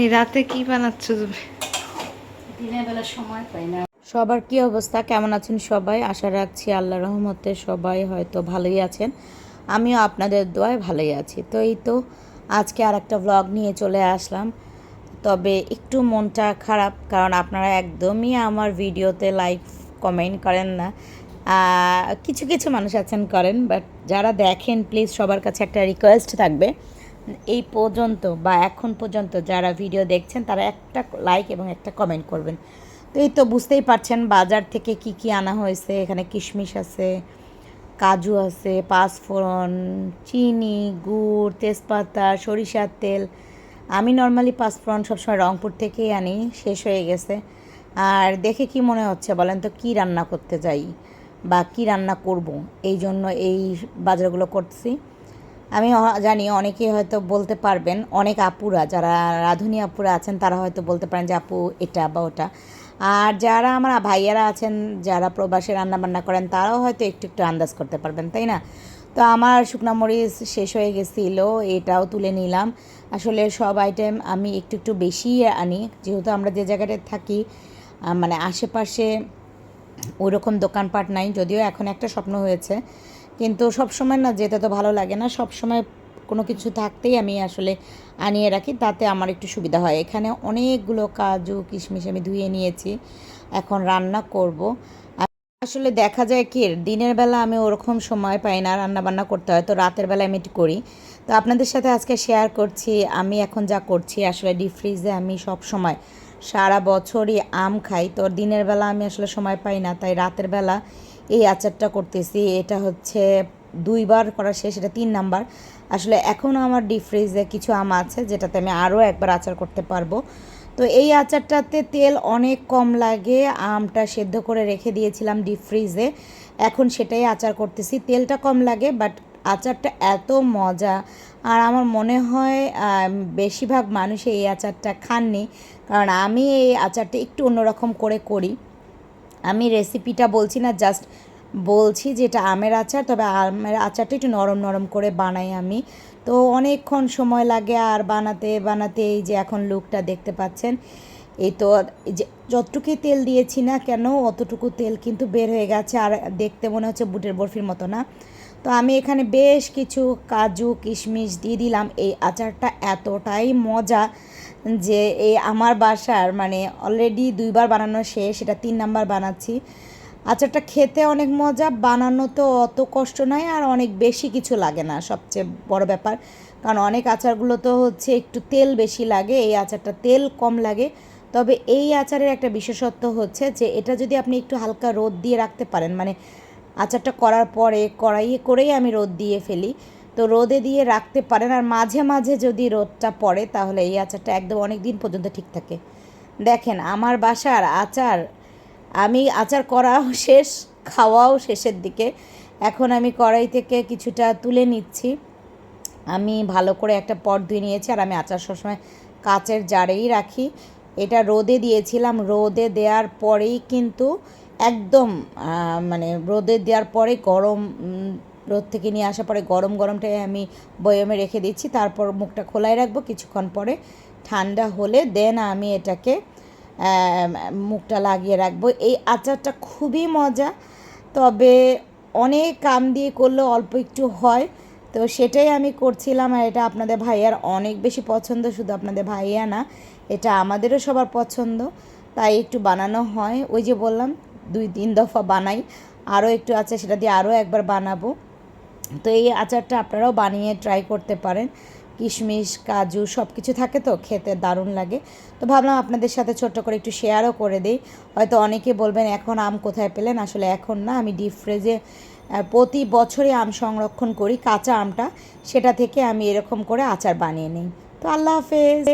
এই রাতে কি বানাচ্ছ তুমি? দিনের বেলা সময় পাই না। সবার কি অবস্থা? কেমন আছেন সবাই? আশা রাখছি আল্লাহ রহমতে সবাই হয়তো ভালোই আছেন। আমিও আপনাদের দোয়ায় ভালোই আছি। তো এই তো আজকে আর একটা ব্লগ নিয়ে চলে আসলাম। তবে একটু মনটা খারাপ কারণ আপনারা একদমই আমার ভিডিওতে লাইক কমেন্ট করেন না। কিছু কিছু মানুষ আছেন করেন বাট যারা দেখেন প্লিজ সবার কাছে একটা রিকোয়েস্ট থাকবে। এই পর্যন্ত বা এখন পর্যন্ত যারা ভিডিও দেখছেন, তারা একটা লাইক এবং একটা কমেন্ট করবেন। তো এই তো বুঝতেই পারছেন বাজার থেকে কি কি আনা হয়েছে, এখানে কিশমিশ আছে, কাজু আছে, পাঁচফোড়ন, চিনি, গুড়, তেজপাতা, সরিষার তেল। আমি নর্মালি পাঁচফোড়ন সবসময় রংপুর থেকেই আনি, শেষ হয়ে গেছে। আর দেখে কি মনে হচ্ছে বলেন তো, কি রান্না করতে যাই বা কি রান্না করব? এই জন্য এই বাজারগুলো করছি আমি জানি অনেকেই হয়তো বলতে পারবেন, অনেক আপুরা, যারা রাঁধুনি আপুরা আছেন, তারা হয়তো বলতে পারেন যে, আপু, এটা বা ওটা। আর যারা আমার ভাইয়ারা আছেন, যারা প্রবাসে রান্না বান্না করেন, তারাও হয়তো একটু একটু আন্দাজ করতে পারবেন, তাই না? তো আমার শুকনা মরিচ শেষ হয়ে গেছিল, এটাও তুলে নিলাম। আসলে সব আইটেম আমি একটু একটু বেশি আনি, যেহেতু আমরা যে জায়গাটায় থাকি মানে আশেপাশে ওইরকম দোকানপাট নাই, যদিও এখন একটা স্বপ্ন হয়েছে। কিন্তু সব সময় না যেতে তো ভালো লাগে না। সব সময় কোনো কিছু থাকতেই আমি আসলে আনিয়ে রাখি, তাতে আমার একটু সুবিধা হয়। এখানে অনেকগুলো কাজু, কিশমিশ আমি ধুয়ে নিয়েছি, এখন রান্না করব। আসলে দেখা যায় কি, দিনের বেলা আমি ওরকম সময় পাই না রান্না বান্না করতে হয়, তো রাতের বেলা আমি একটু করি। তো আপনাদের সাথে আজকে শেয়ার করছি, আমি এখন যা করছি, আসলে ডিপ ফ্রিজে আমি সব সময় সারা বছরই আম খাই। তো দিনের বেলা আমি আসলে সময় পাই না, তাই রাতের বেলা এই আচারটা করতেছি, এটা হচ্ছে দুইবার করা শেষ, এটা তিন নাম্বার। আসলে এখনও আমার ডিপ ফ্রিজে কিছু আম আছে, যেটাতে আমি আরও একবার আচার করতে পারব। তো এই আচারটাতে তেল অনেক কম লাগে, আমটা সেদ্ধ করে রেখে দিয়েছিলাম ডিপ ফ্রিজে এখন সেটাই আচার করতেছি। তেলটা কম লাগে বাট আচারটা এত মজা। আর আমার মনে হয় বেশিরভাগ মানুষ এই আচারটা খাননি। কারণ আমি এই আচারটা একটু অন্যরকম করে করি। আমি রেসিপিটা বলছি না জাস্ট বলছি যেটা আমের আচার, তবে আমের আচারটা একটু নরম নরম করে বানাই আমি। তো অনেকক্ষণ সময় লাগে আর বানাতে বানাতে এই যে এখন লুকটা দেখতে পাচ্ছেন, এই তো যতটুকুই তেল দিয়েছি না কেন, অতটুকু তেল কিন্তু বের হয়ে গেছে, আর দেখতে মনে হচ্ছে বুটের বরফির মতো না। তো আমি এখানে বেশ কিছু কাজু, কিশমিশ দিয়ে দিলাম, এই আচারটা এতটাই মজা। যে এই আমার বাসার মানে অলরেডি দুইবার বানানো শেষ, এটা তিন নাম্বার বানাচ্ছি। আচারটা খেতে অনেক মজা, বানানো তো অত কষ্ট নয় আর অনেক বেশি কিছু লাগে না, সবচেয়ে বড় ব্যাপার। কারণ অনেক আচারগুলো তো হচ্ছে একটু তেল বেশি লাগে, এই আচারটা তেল কম লাগে। তবে এই আচারের একটা বিশেষত্ব হচ্ছে যে, এটা যদি আপনি একটু হালকা রোদ দিয়ে রাখতে পারেন মানে আচারটা করার পরে কড়াইয়ে করেই আমি রোদ দিয়ে ফেলি। তো রোদে দিয়ে রাখতে পারেন। আর মাঝে মাঝে যদি রোদটা পড়ে, তাহলে এই আচারটা একদম অনেক দিন পর্যন্ত ঠিক থাকে। দেখেন, আমার বাসার আচার, আমি আচার করাও শেষ, খাওয়াও শেষের দিকে। এখন আমি কড়াই থেকে কিছুটা তুলে নিচ্ছি। আমি ভালো করে একটা পট ধুয়ে নিয়েছি, আর আমি আচার সবসময় কাচের জারেই রাখি। এটা রোদে দিয়েছিলাম। রোদে দেওয়ার পরেই কিন্তু একদম মানে রোদে দেওয়ার পরে গরম রোদ থেকে নিয়ে আসার পরে গরম গরমটাই আমি বয়মে রেখে দিচ্ছি। তারপর মুখটা খোলাই রাখব, কিছুক্ষণ পরে ঠান্ডা হলে দেন আমি এটাকে মুখটা লাগিয়ে রাখব। এই আচারটা খুবই মজা, তবে অনেক কাম দিয়ে করলে অল্প একটু হয়। তো সেটাই আমি করছিলাম আর এটা আপনাদের ভাইয়ার অনেক বেশি পছন্দ, শুধু আপনাদের ভাইয়া না, এটা আমাদেরও সবার পছন্দ। তাই একটু বানানো হয়। ওই যে বললাম, দুই তিন দফা বানাই। আরও একটু আছে, সেটা দিয়ে আরও একবার বানাবো। তো এই আচারটা আপনারাও বানিয়ে ট্রাই করতে পারেন। কিশমিশ, কাজু সব কিছু থাকে তো, খেতে দারুণ লাগে। তো ভাবলাম আপনাদের সাথে ছোট্ট করে একটু শেয়ারও করে দিই। হয়তো অনেকে বলবেন, এখন আম কোথায় পেলেন? আসলে এখন না, আমি ডিপ ফ্রিজে প্রতি বছরই আম সংরক্ষণ করি কাঁচা আমটা। সেটা থেকে আমি এরকম করে আচার বানিয়ে নিই। তো আল্লাহ হাফেজ।